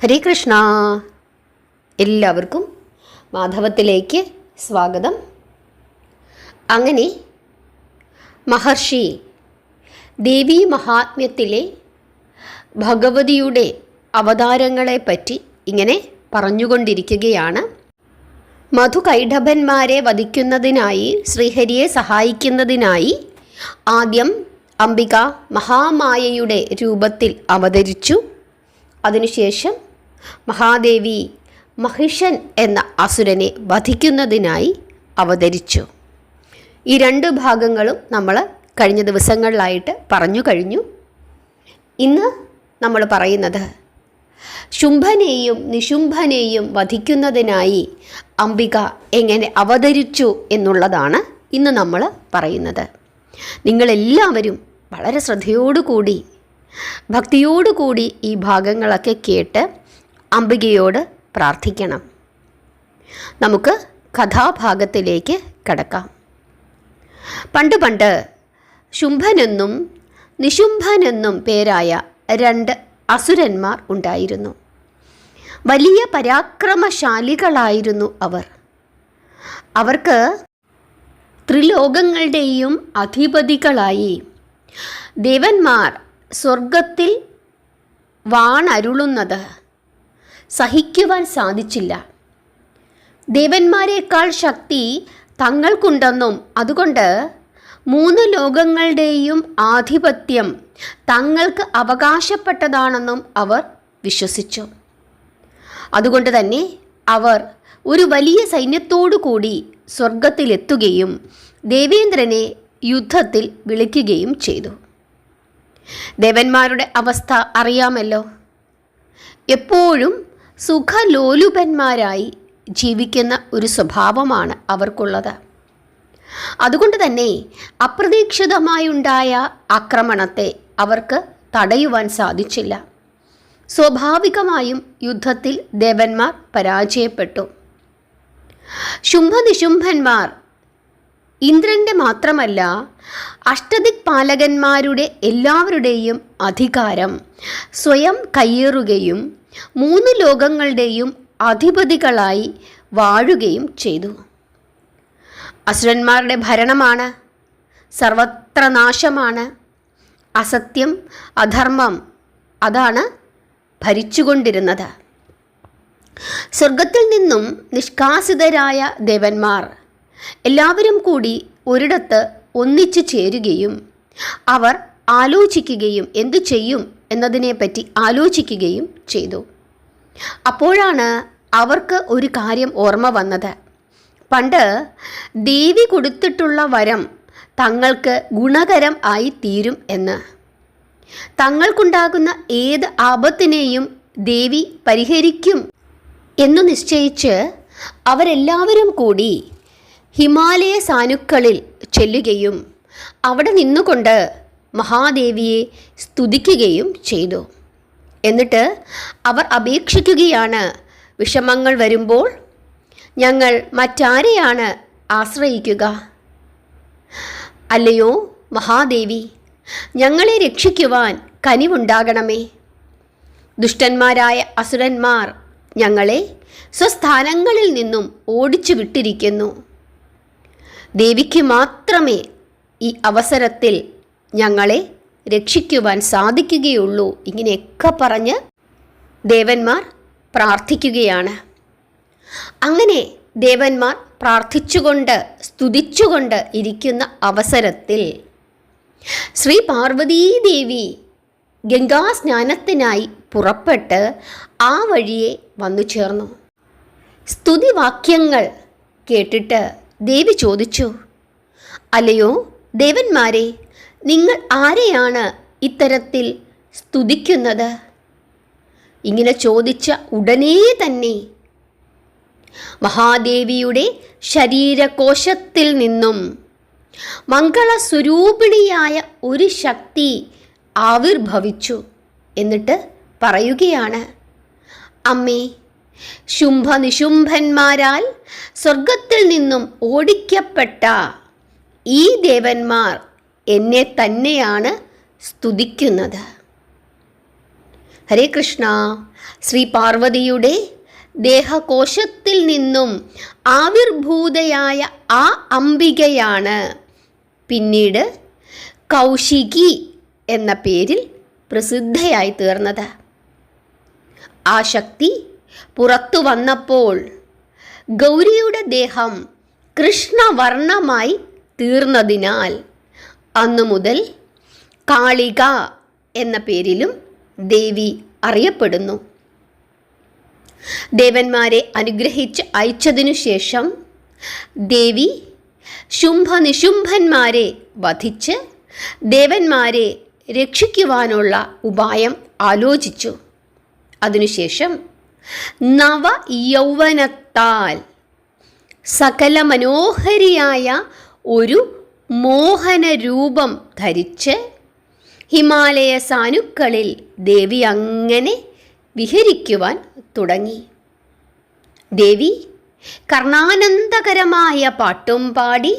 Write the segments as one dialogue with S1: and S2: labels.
S1: ഹരേ കൃഷ്ണ എല്ലാവർക്കും മാധവത്തിലേക്ക് സ്വാഗതം. അങ്ങനെ മഹർഷി ദേവി മഹാത്മ്യത്തിലെ ഭഗവതിയുടെ അവതാരങ്ങളെപ്പറ്റി ഇങ്ങനെ പറഞ്ഞുകൊണ്ടിരിക്കുകയാണ്. മധുകൈഢഭന്മാരെ വധിക്കുന്നതിനായി ശ്രീഹരിയെ സഹായിക്കുന്നതിനായി ആദ്യം അംബിക മഹാമായയുടെ രൂപത്തിൽ അവതരിച്ചു. അതിനുശേഷം മഹാദേവി മഹിഷൻ എന്ന അസുരനെ വധിക്കുന്നതിനായി അവതരിച്ചു. ഈ രണ്ട് ഭാഗങ്ങളും നമ്മൾ കഴിഞ്ഞ ദിവസങ്ങളിലായിട്ട് പറഞ്ഞു കഴിഞ്ഞു. ഇന്ന് നമ്മൾ പറയുന്നത് ശുംഭനെയും നിശുംഭനെയും വധിക്കുന്നതിനായി അംബിക എങ്ങനെ അവതരിച്ചു എന്നുള്ളതാണ് ഇന്ന് നമ്മൾ പറയുന്നത്. നിങ്ങളെല്ലാവരും വളരെ ശ്രദ്ധയോടുകൂടി ഭക്തിയോടുകൂടി ഈ ഭാഗങ്ങളൊക്കെ കേട്ട് അംബികയോട് പ്രാർത്ഥിക്കണം. നമുക്ക് കഥാഭാഗത്തിലേക്ക് കടക്കാം. പണ്ട് പണ്ട് ശുംഭനെന്നും നിശുംഭനെന്നും പേരായ രണ്ട് അസുരന്മാർ ഉണ്ടായിരുന്നു. വലിയ പരാക്രമശാലികളായിരുന്നു അവർ. അവർക്ക് ത്രിലോകങ്ങളുടെയും അധിപതികളായി ദേവന്മാർ സ്വർഗത്തിൽ വാണരുളുന്നത് സഹിക്കുവാൻ സാധിച്ചില്ല. ദേവന്മാരെക്കാൾ ശക്തി തങ്ങൾക്കുണ്ടെന്നും അതുകൊണ്ട് മൂന്ന് ലോകങ്ങളുടെയും ആധിപത്യം തങ്ങൾക്ക് അവകാശപ്പെട്ടതാണെന്നും അവർ വിശ്വസിച്ചു. അതുകൊണ്ട് തന്നെ അവർ ഒരു വലിയ സൈന്യത്തോടു കൂടി സ്വർഗത്തിലെത്തുകയും ദേവേന്ദ്രനെ യുദ്ധത്തിൽ വിളിക്കുകയും ചെയ്തു. ദേവന്മാരുടെ അവസ്ഥ അറിയാമല്ലോ. എപ്പോഴും സുഖലോലുപന്മാരായി ജീവിക്കുന്ന ഒരു സ്വഭാവമാണ് അവർക്കുള്ളത്. അതുകൊണ്ട് തന്നെ അപ്രതീക്ഷിതമായുണ്ടായ ആക്രമണത്തെ അവർക്ക് തടയുവാൻ സാധിച്ചില്ല. സ്വാഭാവികമായും യുദ്ധത്തിൽ ദേവന്മാർ പരാജയപ്പെട്ടു. ശുംഭനിശുംഭന്മാർ ഇന്ദ്രന്റെ മാത്രമല്ല അഷ്ടദിക് പാലകന്മാരുടെ എല്ലാവരുടെയും അധികാരം സ്വയം കയ്യേറുകയും മൂന്ന് ലോകങ്ങളുടെയും അധിപതികളായി വാഴുകയും ചെയ്തു. അസുരന്മാരുടെ ഭരണമാണ് സർവത്ര നാശമാണ് അസത്യം അധർമ്മം അതാണ് ഭരിച്ചുകൊണ്ടിരുന്നത്. സ്വർഗത്തിൽ നിന്നും നിഷ്കാസിതരായ ദേവന്മാർ എല്ലാവരും കൂടി ഒരിടത്ത് ഒന്നിച്ചു ചേരുകയും അവർ ആലോചിക്കുകയും എന്തു ചെയ്യും എന്നതിനെപ്പറ്റി ആലോചിക്കുകയും ചെയ്തു. അപ്പോഴാണ് അവർക്ക് ഒരു കാര്യം ഓർമ്മ വന്നത്. പണ്ട് ദേവി കൊടുത്തിട്ടുള്ള വരം തങ്ങൾക്ക് ഗുണകരം ആയി തീരും എന്ന്. തങ്ങൾക്കുണ്ടാകുന്ന ഏത് ആപത്തിനെയും ദേവി പരിഹരിക്കും എന്നു നിശ്ചയിച്ച് അവരെല്ലാവരും കൂടി ഹിമാലയ സാനുക്കളിൽ ചെല്ലുകയും അവിടെ നിന്നുകൊണ്ട് മഹാദേവിയെ സ്തുതിക്കുകയും ചെയ്തു. എന്നിട്ട് അവർ അപേക്ഷിക്കുകയാണ്. വിഷമങ്ങൾ വരുമ്പോൾ ഞങ്ങൾ മറ്റാരെയാണ് ആശ്രയിക്കുക? അല്ലയോ മഹാദേവി ഞങ്ങളെ രക്ഷിക്കുവാൻ കനിവുണ്ടാകണമേ. ദുഷ്ടന്മാരായ അസുരന്മാർ ഞങ്ങളെ സ്വസ്ഥാനങ്ങളിൽ നിന്നും ഓടിച്ചു വിട്ടിരിക്കുന്നു. ദേവിക്ക് മാത്രമേ ഈ അവസരത്തിൽ ഞങ്ങളെ രക്ഷിക്കുവാൻ സാധിക്കുകയുള്ളൂ. ഇങ്ങനെയൊക്കെ പറഞ്ഞ് ദേവന്മാർ പ്രാർത്ഥിക്കുകയാണ്. അങ്ങനെ ദേവന്മാർ പ്രാർത്ഥിച്ചുകൊണ്ട് സ്തുതിച്ചുകൊണ്ട് ഇരിക്കുന്ന അവസരത്തിൽ ശ്രീ പാർവതീദേവി ഗംഗാസ്നാനത്തിനായി പുറപ്പെട്ട് ആ വഴിയെ വന്നു ചേർന്നു. സ്തുതിവാക്യങ്ങൾ കേട്ടിട്ട് ദേവി ചോദിച്ചു അല്ലയോ ദേവന്മാരെ നിങ്ങൾ ആരെയാണ് ഇത്തരത്തിൽ സ്തുതിക്കുന്നത്? ഇങ്ങനെ ചോദിച്ച ഉടനെ തന്നെ മഹാദേവിയുടെ ശരീരകോശത്തിൽ നിന്നും മംഗളസ്വരൂപിണിയായ ഒരു ശക്തി ആവിർഭവിച്ചു എന്നിട്ട് പറയുകയാണ് അമ്മേ ശുംഭനിശുംഭന്മാരാൽ സ്വർഗത്തിൽ നിന്നും ഓടിക്കപ്പെട്ട ഈ ദേവന്മാർ എന്നെ തന്നെയാണ് സ്തുതിക്കുന്നത്. ഹരേ കൃഷ്ണ. ശ്രീ പാർവതിയുടെ ദേഹകോശത്തിൽ നിന്നും ആവിർഭൂതയായ ആ അംബികയാണ്. പിന്നീട് കൗശികി എന്ന പേരിൽ പ്രസിദ്ധയായി തീർന്നത്. ആ ശക്തി പുറത്തു വന്നപ്പോൾ ഗൗരിയുടെ ദേഹം കൃഷ്ണവർണമായി തീർന്നതിനാൽ അന്നു മുതൽ കാളിക എന്ന പേരിലും ദേവി അറിയപ്പെടുന്നു. ദേവന്മാരെ അനുഗ്രഹിച്ച് അയച്ചതിനു ശേഷം ദേവി ശുംഭനിശുംഭന്മാരെ വധിച്ച് ദേവന്മാരെ രക്ഷിക്കുവാനുള്ള ഉപായം ആലോചിച്ചു. അതിനുശേഷം നവ യൗവനത്താൽ സകല മനോഹരിയായ ഒരു മോഹന രൂപം ധരിച്ച് ഹിമാലയ സാനുക്കളിൽ ദേവി അങ്ങനെ വിഹരിക്കുവാൻ തുടങ്ങി. ദേവി കർണാനന്ദകരമായ പാട്ടും പാടി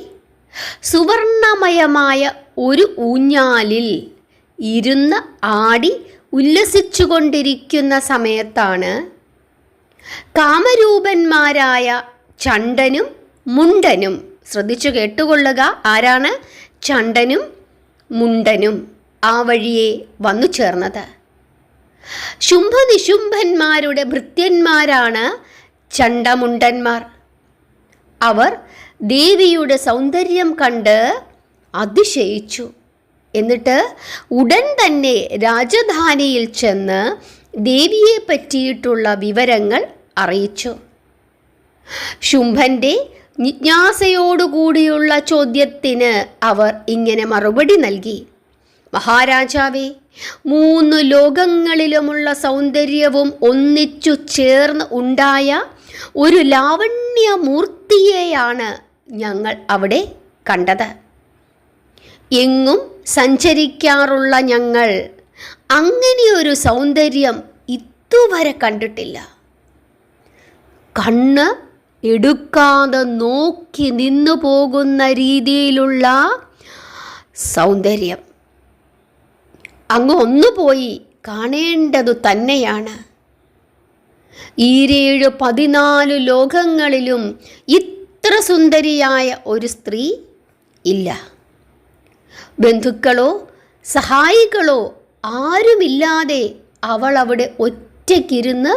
S1: സുവർണമയമായ ഒരു ഊഞ്ഞാലിൽ ഇരുന്ന് ആടി ഉല്ലസിച്ചുകൊണ്ടിരിക്കുന്ന സമയത്താണ് കാമരൂപന്മാരായ ചണ്ടനും മുണ്ടനും ശ്രദ്ധിച്ചു കേട്ടുകൊള്ളുക. ആരാണ്? ചണ്ടനും മുണ്ടനും ആ വഴിയെ വന്നു ചേർന്നത്. ശുംഭനിശുംഭന്മാരുടെ ഭൃത്യന്മാരാണ് ചണ്ടമുണ്ടന്മാർ അവർ ദേവിയുടെ സൗന്ദര്യം കണ്ട് അതിശയിച്ചു. എന്നിട്ട് ഉടൻ തന്നെ രാജധാനിയിൽ ചെന്ന് ദേവിയെ പറ്റിയിട്ടുള്ള വിവരങ്ങൾ അറിയിച്ചു. ശുംഭന്റെ ജിജ്ഞാസയോടുകൂടിയുള്ള ചോദ്യത്തിന് അവർ ഇങ്ങനെ മറുപടി നൽകി. മഹാരാജാവേ മൂന്ന് ലോകങ്ങളിലുമുള്ള സൗന്ദര്യവും ഒന്നിച്ചു ചേർന്ന് ഉണ്ടായ ഒരു ലാവണ്യമൂർത്തിയെയാണ് ഞങ്ങൾ അവിടെ കണ്ടത്. എങ്ങും സഞ്ചരിക്കാറുള്ള ഞങ്ങൾ അങ്ങനെയൊരു സൗന്ദര്യം ഇതുവരെ കണ്ടിട്ടില്ല. കണ്ണ് എടുക്കാതെ നോക്കി നിന്നു പോകുന്ന രീതിയിലുള്ള സൗന്ദര്യം. അങ്ങ് ഒന്നു പോയി കാണേണ്ടതു തന്നെയാണ്. ഈരേഴ് പതിനാല് ലോകങ്ങളിലും ഇത്ര സുന്ദരിയായ ഒരു സ്ത്രീ ഇല്ല. ബന്ധുക്കളോ സഹായികളോ ആരുമില്ലാതെ അവൾ അവിടെ ഒറ്റയ്ക്കിരുന്ന്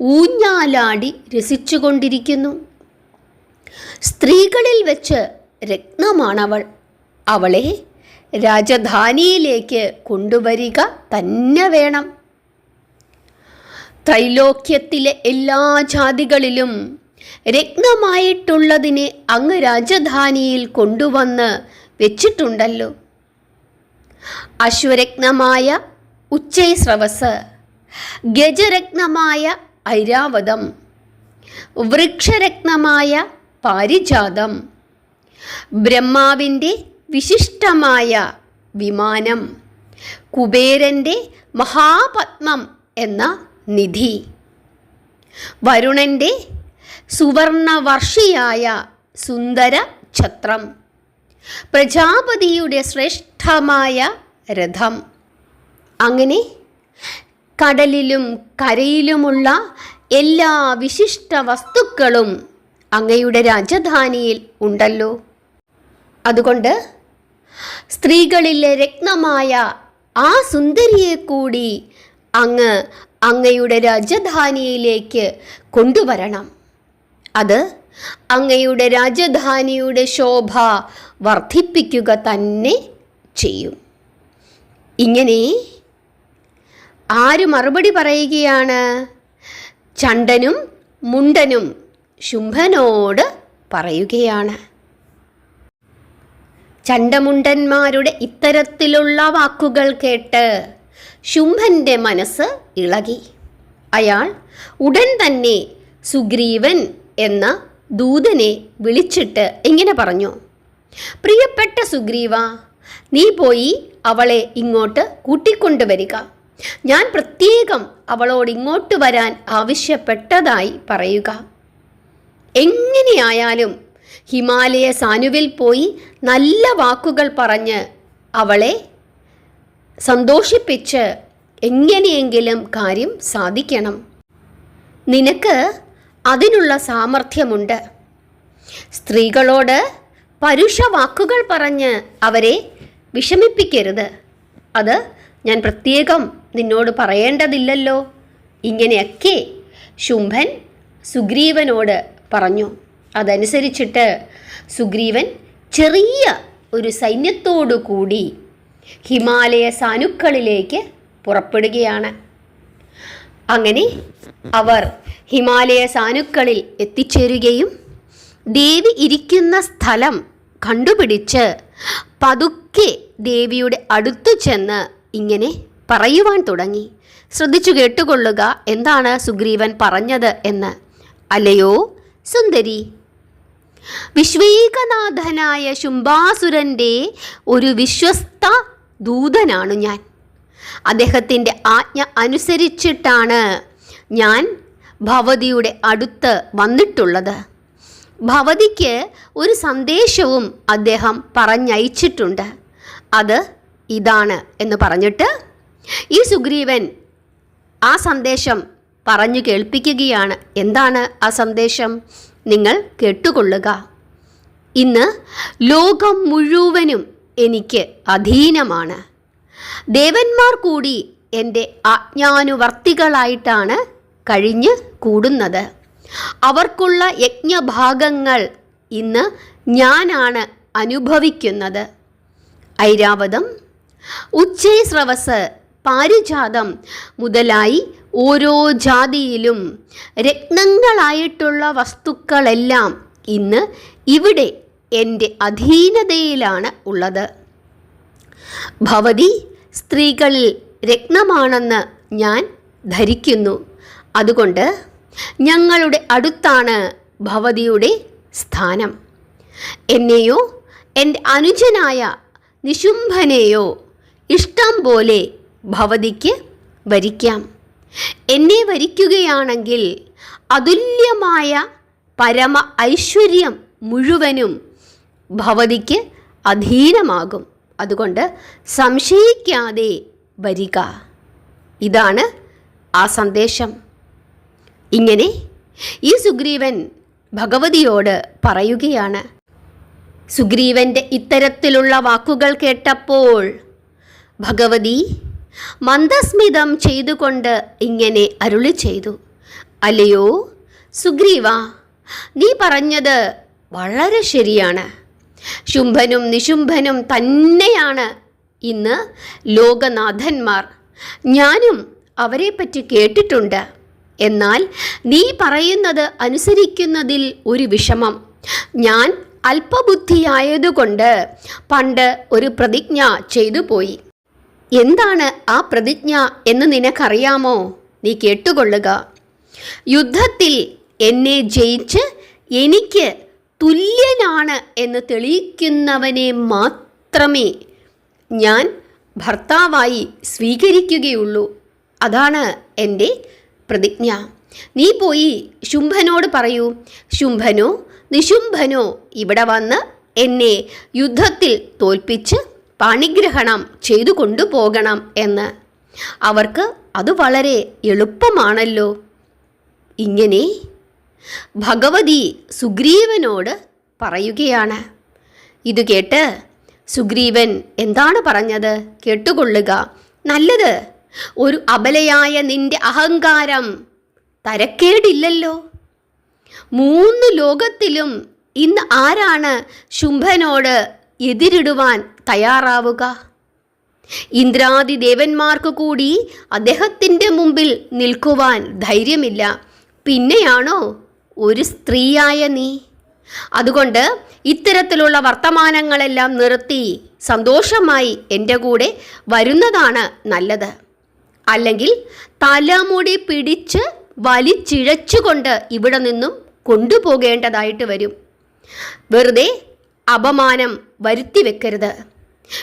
S1: ഊഞ്ഞാലാടി രസിച്ചുകൊണ്ടിരിക്കുന്നു. സ്ത്രീകളിൽ വെച്ച് രത്നമാണവൾ. അവളെ രാജധാനിയിലേക്ക് കൊണ്ടുവരിക തന്നെ വേണം. ത്രൈലോക്യത്തിലെ എല്ലാ ജാതികളിലും രത്നമായിട്ടുള്ളതിനെ അങ്ങ് രാജധാനിയിൽ കൊണ്ടുവന്ന് വെച്ചിട്ടുണ്ടല്ലോ. അശ്വരത്നമായ ഉച്ചൈസ്രവസ് ഗജരത്നമായ ഐരാവതം. വൃക്ഷരത്നമായ പാരിജാതം. ബ്രഹ്മാവിന്റെ വിശിഷ്ടമായ വിമാനം. കുബേരന്റെ മഹാപത്മം എന്ന നിധി. വരുണന്റെ സുവർണവർഷിയായ സുന്ദര ഛത്രം. പ്രജാപതിയുടെ ശ്രേഷ്ഠമായ രഥം. അങ്ങനെ കടലിലും കരയിലുമുള്ള എല്ലാ വിശിഷ്ട വസ്തുക്കളും അങ്ങയുടെ രാജധാനിയിൽ ഉണ്ടല്ലോ. അതുകൊണ്ട് സ്ത്രീകളിലെ രത്നമായ ആ സുന്ദരിയെ കൂടി അങ്ങ് അങ്ങയുടെ രാജധാനിയിലേക്ക് കൊണ്ടുവരണം. അത് അങ്ങയുടെ രാജധാനിയുടെ ശോഭ വർദ്ധിപ്പിക്കുക തന്നെ ചെയ്യും. ഇങ്ങനെ ആര് മറുപടി പറയുകയാണ്? ചണ്ടനും മുണ്ടനും ശുംഭനോട് പറയുകയാണ്. ചണ്ടമുണ്ടന്മാരുടെ ഇത്തരത്തിലുള്ള വാക്കുകൾ കേട്ട് ശുംഭന്റെ മനസ്സ് ഇളകി. അയാൾ ഉടൻ തന്നെ സുഗ്രീവൻ എന്ന ദൂതനെ വിളിച്ചിട്ട് ഇങ്ങനെ പറഞ്ഞു പ്രിയപ്പെട്ട സുഗ്രീവ നീ പോയി അവളെ ഇങ്ങോട്ട് കൂട്ടിക്കൊണ്ടുവരിക. ഞാൻ പ്രത്യേകം അവളോട് ഇങ്ങോട്ട് വരാൻ ആവശ്യപ്പെട്ടതായി പറയുക. എങ്ങനെയായാലും ഹിമാലയ സാനുവിൽ പോയി നല്ല വാക്കുകൾ പറഞ്ഞ് അവളെ സന്തോഷിപ്പിച്ച് എങ്ങനെയെങ്കിലും കാര്യം സാധിക്കണം. നിനക്ക് അതിനുള്ള സാമർഥ്യമുണ്ട്. സ്ത്രീകളോട് പരുഷ വാക്കുകൾ പറഞ്ഞ് അവരെ വിഷമിപ്പിക്കരുത്. അത് ഞാൻ പ്രത്യേകം നിന്നോട് പറയേണ്ടതില്ലല്ലോ. ഇങ്ങനെയൊക്കെ ശുംഭൻ സുഗ്രീവനോട് പറഞ്ഞു. അതനുസരിച്ചിട്ട് സുഗ്രീവൻ ചെറിയ ഒരു സൈന്യത്തോടു കൂടി ഹിമാലയ സാനുക്കളിലേക്ക് പുറപ്പെടുകയാണ്. അങ്ങനെ അവർ ഹിമാലയ സാനുക്കളിൽ എത്തിച്ചേരുകയും ദേവി ഇരിക്കുന്ന സ്ഥലം കണ്ടുപിടിച്ച് പതുക്കെ ദേവിയുടെ അടുത്തു ചെന്ന് ഇങ്ങനെ പറയുവാൻ തുടങ്ങി. ശ്രദ്ധിച്ചു കേട്ടുകൊള്ളുക എന്താണ് സുഗ്രീവൻ പറഞ്ഞത് എന്ന്. അല്ലയോ സുന്ദരി. വിശ്വീകനാഥനായ ശുംഭാസുരന്റെ ഒരു വിശ്വസ്ത ദൂതനാണ് ഞാൻ. അദ്ദേഹത്തിന്റെ ആജ്ഞ അനുസരിച്ചിട്ടാണ് ഞാൻ ഭവതിയുടെ അടുത്ത് വന്നിട്ടുള്ളത്. ഭവതിക്ക് ഒരു സന്ദേശവും അദ്ദേഹം പറഞ്ഞയച്ചിട്ടുണ്ട്. അത് ഇതാണ് എന്ന് പറഞ്ഞിട്ട് ഈ സുഗ്രീവൻ ആ സന്ദേശം പറഞ്ഞു കേൾപ്പിക്കുകയാണ്. എന്താണ് ആ സന്ദേശം? നിങ്ങൾ കേട്ടുകൊള്ളുക. ഇന്ന് ലോകം മുഴുവനും എനിക്ക് അധീനമാണ്. ദേവന്മാർ കൂടി എന്റെ ആജ്ഞാനുവർത്തികളായിട്ടാണ് കഴിഞ്ഞ് കൂടുന്നത്. അവർക്കുള്ള യജ്ഞഭാഗങ്ങൾ ഇന്ന് ഞാനാണ് അനുഭവിക്കുന്നത്. ഐരാവതം ഉച്ചൈസ്രവസ് പാരിജാതം മുതലായി ഓരോ ജാതിയിലും രത്നങ്ങളായിട്ടുള്ള വസ്തുക്കളെല്ലാം ഇന്ന് ഇവിടെ എന്റെ അധീനതയിലാണ് ഉള്ളത്. ഭവതി സ്ത്രീകളിൽ രത്നമാണെന്ന് ഞാൻ ധരിക്കുന്നു. അതുകൊണ്ട് ഞങ്ങളുടെ അടുത്താണ് ഭവതിയുടെ സ്ഥാനം. എന്നെയോ എന്റെ അനുജനായ നിശുംഭനെയോ ഇഷ്ടം പോലെ ഭവതിക്ക് വരിക്കാം. എന്നെ വരിക്കുകയാണെങ്കിൽ അതുല്യമായ പരമ ഐശ്വര്യം മുഴുവനും ഭവതിക്ക് അധീനമാകും. അതുകൊണ്ട് സംശയിക്കാതെ വരിക. ഇതാണ് ആ സന്ദേശം. ഇങ്ങനെ ഈ സുഗ്രീവൻ ഭഗവതിയോട് പറയുകയാണ്. സുഗ്രീവന്റെ ഇത്തരത്തിലുള്ള വാക്കുകൾ കേട്ടപ്പോൾ ഭഗവതി മന്ദസ്മിതം ചെയ്തുകൊണ്ട് ഇങ്ങനെ അരുളി ചെയ്തു. അല്ലയോ സുഗ്രീവ നീ പറഞ്ഞത് വളരെ ശരിയാണ്. ശുംഭനും നിശുംഭനും തന്നെയാണ് ഇന്ന് ലോകനാഥന്മാർ. ഞാനും അവരെപ്പറ്റി കേട്ടിട്ടുണ്ട്. എന്നാൽ നീ പറയുന്നത് അനുസരിക്കുന്നതിൽ ഒരു വിഷമം. ഞാൻ അല്പബുദ്ധിയായതുകൊണ്ട് പണ്ട് ഒരു പ്രതിജ്ഞ ചെയ്തു പോയി. എന്താണ് ആ പ്രതിജ്ഞ എന്ന് നിനക്കറിയാമോ? നീ കേട്ടുകൊള്ളുക. യുദ്ധത്തിൽ എന്നെ ജയിച്ച് എനിക്ക് തുല്യനാണ് എന്ന് തെളിയിക്കുന്നവനെ മാത്രമേ ഞാൻ ഭർത്താവായി സ്വീകരിക്കുകയുള്ളൂ. അതാണ് എന്റെ പ്രതിജ്ഞ. നീ പോയി ശുംഭനോട് പറയൂ. ശുംഭനോ നിശുംഭനോ ഇവിടെ വന്ന് എന്നെ യുദ്ധത്തിൽ തോൽപ്പിച്ച് പാണിഗ്രഹണം ചെയ്തു കൊണ്ടുപോകണം എന്ന്. അവർക്ക് അത് വളരെ എളുപ്പമാണല്ലോ. ഇങ്ങനെ ഭഗവതി സുഗ്രീവനോട് പറയുകയാണ്. ഇത് കേട്ട് സുഗ്രീവൻ എന്താണ് പറഞ്ഞത്? കേട്ടുകൊള്ളുക. നല്ലത്. ഒരു അബലയായ നിന്റെ അഹങ്കാരം തരക്കേടില്ലല്ലോ. മൂന്ന് ലോകത്തിലും ഇന്ന് ആരാണ് ശുംഭനോട് എതിരിടുവാൻ തയ്യാറാവുക. ഇന്ദ്രാദി ദേവന്മാർക്ക് കൂടി അദ്ദേഹത്തിന്റെ മുമ്പിൽ നിൽക്കുവാൻ ധൈര്യമില്ല. പിന്നെയാണോ? ഒരു സ്ത്രീയായ നീ. അതുകൊണ്ട് ഇത്തരത്തിലുള്ള വർത്തമാനങ്ങളെല്ലാം നിർത്തി സന്തോഷമായി എന്റെ കൂടെ വരുന്നതാണ് നല്ലത്. അല്ലെങ്കിൽ തലമുടി പിടിച്ച് വലിച്ചിഴച്ചുകൊണ്ട് ഇവിടെ നിന്നും കൊണ്ടുപോകേണ്ടതായിട്ട് വരും. വെറുതെ അപമാനം വരുത്തി വെക്കരുത്.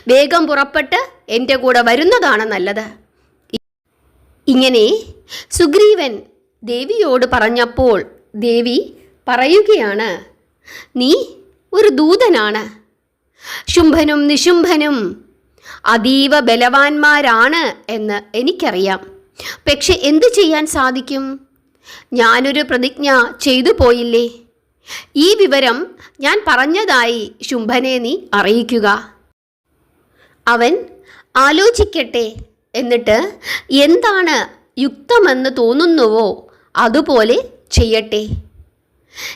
S1: വേഗം പുറപ്പെട്ട് എന്റെ കൂടെ വരുന്നതാണ് നല്ലത്. ഇങ്ങനെ സുഗ്രീവൻ ദേവിയോട് പറഞ്ഞപ്പോൾ ദേവി പറയുകയാണ് നീ ഒരു ദൂതനാണ്. ശുംഭനും നിശുംഭനും അതീവ ബലവാന്മാരാണ് എന്ന് എനിക്കറിയാം. പക്ഷെ എന്തു ചെയ്യാൻ സാധിക്കും? ഞാനൊരു പ്രതിജ്ഞ ചെയ്തു പോയില്ലേ? ഈ വിവരം ഞാൻ പറഞ്ഞതായി ശുംഭനെ നീ അറിയിക്കുക. അവൻ ആലോചിക്കട്ടെ എന്നിട്ട് എന്താണ് യുക്തമെന്ന് തോന്നുന്നുവോ അതുപോലെ ചെയ്യട്ടെ.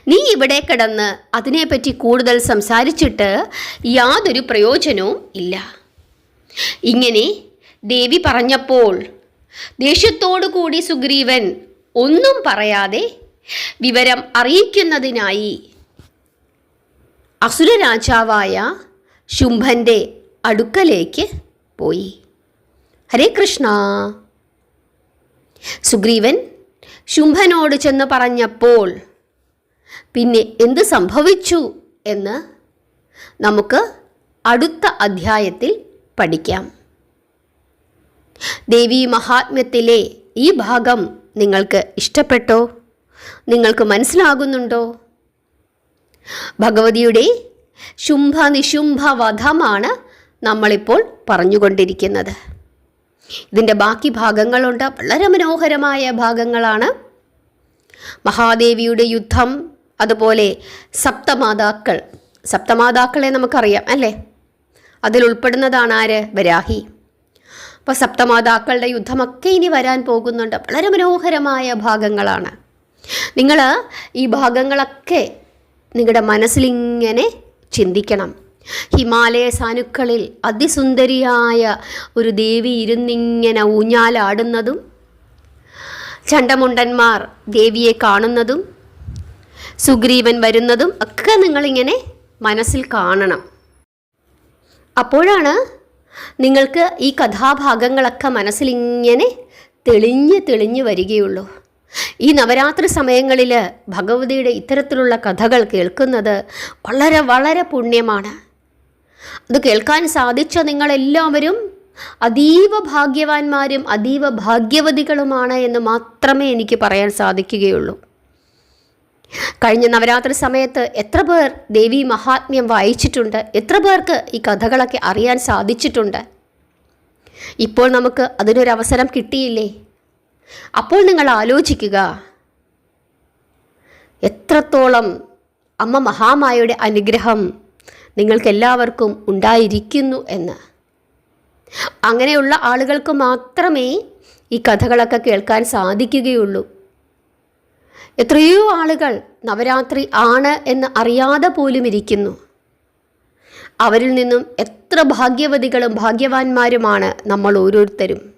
S1: നീ ഇവിടെ കിടന്ന് അതിനെപ്പറ്റി കൂടുതൽ സംസാരിച്ചിട്ട് യാതൊരു പ്രയോജനവും ഇല്ല. ഇങ്ങനെ ദേവി പറഞ്ഞപ്പോൾ ദേഷ്യത്തോടു കൂടി സുഗ്രീവൻ ഒന്നും പറയാതെ വിവരം അറിയിക്കുന്നതിനായി അസുരരാജാവായ ശുംഭന്റെ അടുക്കലേക്ക് പോയി. ഹരേ കൃഷ്ണ. സുഗ്രീവൻ ശുംഭനോട് ചെന്ന് പറഞ്ഞപ്പോൾ പിന്നെ എന്ത് സംഭവിച്ചു? എന്ന് നമുക്ക് അടുത്ത അധ്യായത്തിൽ പഠിക്കാം. ദേവീ മഹാത്മ്യത്തിലെ ഈ ഭാഗം നിങ്ങൾക്ക് ഇഷ്ടപ്പെട്ടോ? നിങ്ങൾക്ക് മനസ്സിലാകുന്നുണ്ടോ? ഭഗവതിയുടെ ശുംഭ നിശുംഭ വധമാണ് നമ്മളിപ്പോൾ പറഞ്ഞുകൊണ്ടിരിക്കുന്നത്. ഇതിന്റെ ബാക്കി ഭാഗങ്ങളുണ്ട്. വളരെ മനോഹരമായ ഭാഗങ്ങളാണ്. മഹാദേവിയുടെ യുദ്ധം അതുപോലെ സപ്തമാതാക്കൾ. സപ്തമാതാക്കളെ നമുക്കറിയാം അല്ലേ? അതിലുൾപ്പെടുന്നതാണ് ആര്? വരാഹി. അപ്പോൾ സപ്തമാതാക്കളുടെ യുദ്ധമൊക്കെ ഇനി വരാൻ പോകുന്നുണ്ട്. വളരെ മനോഹരമായ ഭാഗങ്ങളാണ്. നിങ്ങൾ ഈ ഭാഗങ്ങളൊക്കെ നിങ്ങളുടെ മനസ്സിലിങ്ങനെ ചിന്തിക്കണം. ഹിമാലയ സാനുക്കളിൽ അതിസുന്ദരിയായ ഒരു ദേവി ഇരുന്നിങ്ങനെ ഊഞ്ഞാലാടുന്നതും ചണ്ടമുണ്ടന്മാർ ദേവിയെ കാണുന്നതും സുഗ്രീവൻ വരുന്നതും ഒക്കെ നിങ്ങളിങ്ങനെ മനസ്സിൽ കാണണം. അപ്പോഴാണ് നിങ്ങൾക്ക് ഈ കഥാഭാഗങ്ങളൊക്കെ മനസ്സിലിങ്ങനെ തെളിഞ്ഞ് തെളിഞ്ഞ് വരികയുള്ളൂ. ഈ നവരാത്രി സമയങ്ങളിൽ ഭഗവതിയുടെ ഇത്തരത്തിലുള്ള കഥകൾ കേൾക്കുന്നത് വളരെ വളരെ പുണ്യമാണ്. അത് കേൾക്കാൻ സാധിച്ച നിങ്ങളെല്ലാവരും അതീവ ഭാഗ്യവാന്മാരും അതീവ ഭാഗ്യവതികളുമാണ് എന്ന് മാത്രമേ എനിക്ക് പറയാൻ സാധിക്കുകയുള്ളൂ. കഴിഞ്ഞ നവരാത്രി സമയത്ത് എത്ര പേർ ദേവി മഹാത്മ്യം വായിച്ചിട്ടുണ്ട്? എത്ര പേർക്ക് ഈ കഥകളൊക്കെ അറിയാൻ സാധിച്ചിട്ടുണ്ട്? ഇപ്പോൾ നമുക്ക് അതിനൊരവസരം കിട്ടിയില്ലേ? അപ്പോൾ നിങ്ങൾ ആലോചിക്കുക. എത്രത്തോളം അമ്മ മഹാമായയുടെ അനുഗ്രഹം നിങ്ങൾക്കെല്ലാവർക്കും ഉണ്ടായിരിക്കുന്നു എന്ന്. അങ്ങനെയുള്ള ആളുകൾക്ക് മാത്രമേ ഈ കഥകളൊക്കെ കേൾക്കാൻ സാധിക്കുകയുള്ളൂ. എത്രയോ ആളുകൾ നവരാത്രി ആണ് എന്ന് അറിയാതെ പോലും ഇരിക്കുന്നു. അവരിൽ നിന്നും എത്ര ഭാഗ്യവതികളും ഭാഗ്യവാന്മാരുമാണ് നമ്മൾ ഓരോരുത്തരും.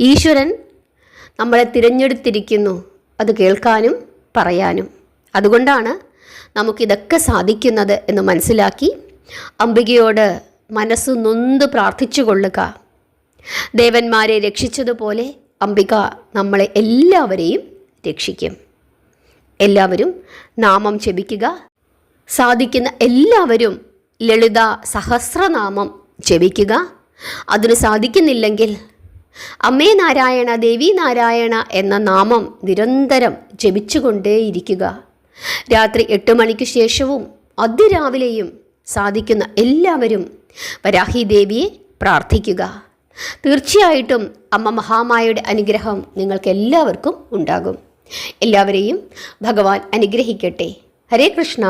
S1: ഈശ്വരൻ നമ്മളെ തിരഞ്ഞെടുത്തിരിക്കുന്നു അത് കേൾക്കാനും പറയാനും. അതുകൊണ്ടാണ് നമുക്കിതൊക്കെ സാധിക്കുന്നത് എന്ന് മനസ്സിലാക്കി അംബികയോട് മനസ്സ് നൊന്ത് പ്രാർത്ഥിച്ചു കൊള്ളുക ദേവന്മാരെ രക്ഷിച്ചതുപോലെ അംബിക നമ്മളെ എല്ലാവരെയും രക്ഷിക്കും. എല്ലാവരും നാമം ജപിക്കുക. സാധിക്കുന്ന എല്ലാവരും ലളിത സഹസ്രനാമം ജപിക്കുക. അതിന് സാധിക്കുന്നില്ലെങ്കിൽ അമ്മേ നാരായണ ദേവി നാരായണ എന്ന നാമം നിരന്തരം ജപിച്ചുകൊണ്ടേയിരിക്കുക. രാത്രി എട്ട് മണിക്ക് ശേഷവും അതിരാവിലെയും സാധിക്കുന്ന എല്ലാവരും വരാഹി ദേവിയെ പ്രാർത്ഥിക്കുക. തീർച്ചയായിട്ടും അമ്മ മഹാമായയുടെ അനുഗ്രഹം നിങ്ങൾക്ക് എല്ലാവർക്കും ഉണ്ടാകും. എല്ലാവരെയും ഭഗവാൻ അനുഗ്രഹിക്കട്ടെ. ഹരേ കൃഷ്ണ.